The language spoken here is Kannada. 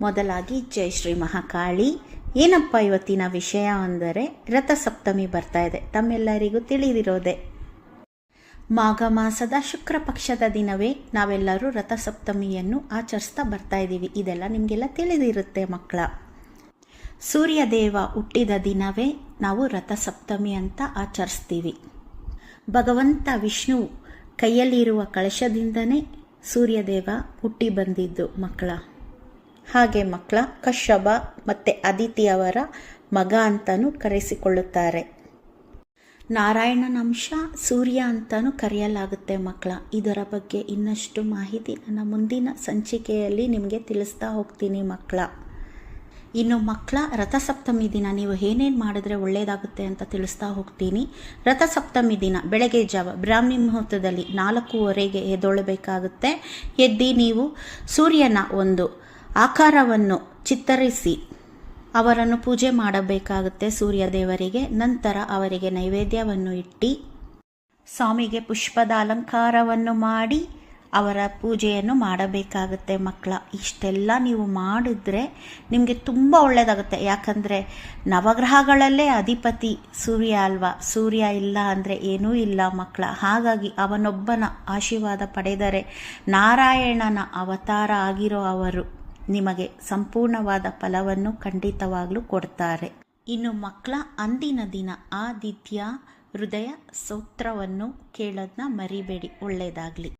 ಮೊದಲಾಗಿ ಜೈ ಶ್ರೀ ಮಹಾಕಾಳಿ. ಏನಪ್ಪ ಇವತ್ತಿನ ವಿಷಯ ಅಂದರೆ ರಥಸಪ್ತಮಿ ಬರ್ತಾ ಇದೆ. ತಮ್ಮೆಲ್ಲರಿಗೂ ತಿಳಿದಿರೋದೆ. ಮಾಘ ಮಾಸದ ಶುಕ್ರ ಪಕ್ಷದ ದಿನವೇ ನಾವೆಲ್ಲರೂ ರಥಸಪ್ತಮಿಯನ್ನು ಆಚರಿಸ್ತಾ ಬರ್ತಾ ಇದ್ದೀವಿ. ಇದೆಲ್ಲ ನಿಮಗೆಲ್ಲ ತಿಳಿದಿರುತ್ತೆ ಮಕ್ಕಳ. ಸೂರ್ಯದೇವ ಹುಟ್ಟಿದ ದಿನವೇ ನಾವು ರಥಸಪ್ತಮಿ ಅಂತ ಆಚರಿಸ್ತೀವಿ. ಭಗವಂತ ವಿಷ್ಣು ಕೈಯಲ್ಲಿರುವ ಕಳಶದಿಂದನೇ ಸೂರ್ಯದೇವ ಹುಟ್ಟಿ ಬಂದಿದ್ದು ಮಕ್ಕಳ. ಹಾಗೆ ಮಕ್ಕಳ ಕಶ್ಯಪ ಮತ್ತು ಅದಿತಿ ಅವರ ಮಗ ಅಂತಲೂ ಕರೆಸಿಕೊಳ್ಳುತ್ತಾರೆ. ನಾರಾಯಣನಂಶ ಸೂರ್ಯ ಅಂತಲೂ ಕರೆಯಲಾಗುತ್ತೆ ಮಕ್ಕಳ. ಇದರ ಬಗ್ಗೆ ಇನ್ನಷ್ಟು ಮಾಹಿತಿ ನನ್ನ ಮುಂದಿನ ಸಂಚಿಕೆಯಲ್ಲಿ ನಿಮಗೆ ತಿಳಿಸ್ತಾ ಹೋಗ್ತೀನಿ ಮಕ್ಕಳ. ಇನ್ನು ಮಕ್ಕಳ ರಥಸಪ್ತಮಿ ದಿನ ನೀವು ಏನೇನು ಮಾಡಿದ್ರೆ ಒಳ್ಳೆಯದಾಗುತ್ತೆ ಅಂತ ತಿಳಿಸ್ತಾ ಹೋಗ್ತೀನಿ. ರಥಸಪ್ತಮಿ ದಿನ ಬೆಳಗ್ಗೆ ಜಾವ ಬ್ರಾಹ್ಮಿ ಮುಹೂರ್ತದಲ್ಲಿ ನಾಲ್ಕೂವರೆಗೆ ಎದ್ದೊಳ್ಳಬೇಕಾಗುತ್ತೆ ಎದ್ದು ನೀವು ಸೂರ್ಯನ ಒಂದು ಆಕಾರವನ್ನು ಚಿತ್ತರಿಸಿ ಅವರನ್ನು ಪೂಜೆ ಮಾಡಬೇಕಾಗುತ್ತೆ ಸೂರ್ಯ ದೇವರಿಗೆ ನಂತರ ಅವರಿಗೆ ನೈವೇದ್ಯವನ್ನು ಇಟ್ಟು ಸ್ವಾಮಿಗೆ ಪುಷ್ಪದ ಅಲಂಕಾರವನ್ನು ಮಾಡಿ ಅವರ ಪೂಜೆಯನ್ನು ಮಾಡಬೇಕಾಗುತ್ತೆ ಮಕ್ಕಳ. ಇಷ್ಟೆಲ್ಲ ನೀವು ಮಾಡಿದ್ರೆ ನಿಮಗೆ ತುಂಬ ಒಳ್ಳೆಯದಾಗುತ್ತೆ ಯಾಕಂದರೆ ನವಗ್ರಹಗಳಲ್ಲೇ ಅಧಿಪತಿ ಸೂರ್ಯ ಅಲ್ವಾ? ಸೂರ್ಯ ಇಲ್ಲ ಅಂದರೆ ಏನೂ ಇಲ್ಲ ಮಕ್ಕಳ. ಹಾಗಾಗಿ ಅವನೊಬ್ಬನ ಆಶೀರ್ವಾದ ಪಡೆದರೆ ನಾರಾಯಣನ ಅವತಾರ ಆಗಿರೋ ಅವರು ನಿಮಗೆ ಸಂಪೂರ್ಣವಾದ ಫಲವನ್ನು ಖಂಡಿತವಾಗಲೂ ಕೊಡ್ತಾರೆ. ಇನ್ನು ಮಕ್ಕಳ ಅಂದಿನ ದಿನ ಆದಿತ್ಯ ಹೃದಯ ಸೂತ್ರವನ್ನು ಕೇಳೋದನ್ನ ಮರಿಬೇಡಿ ಒಳ್ಳೆಯದಾಗಲಿ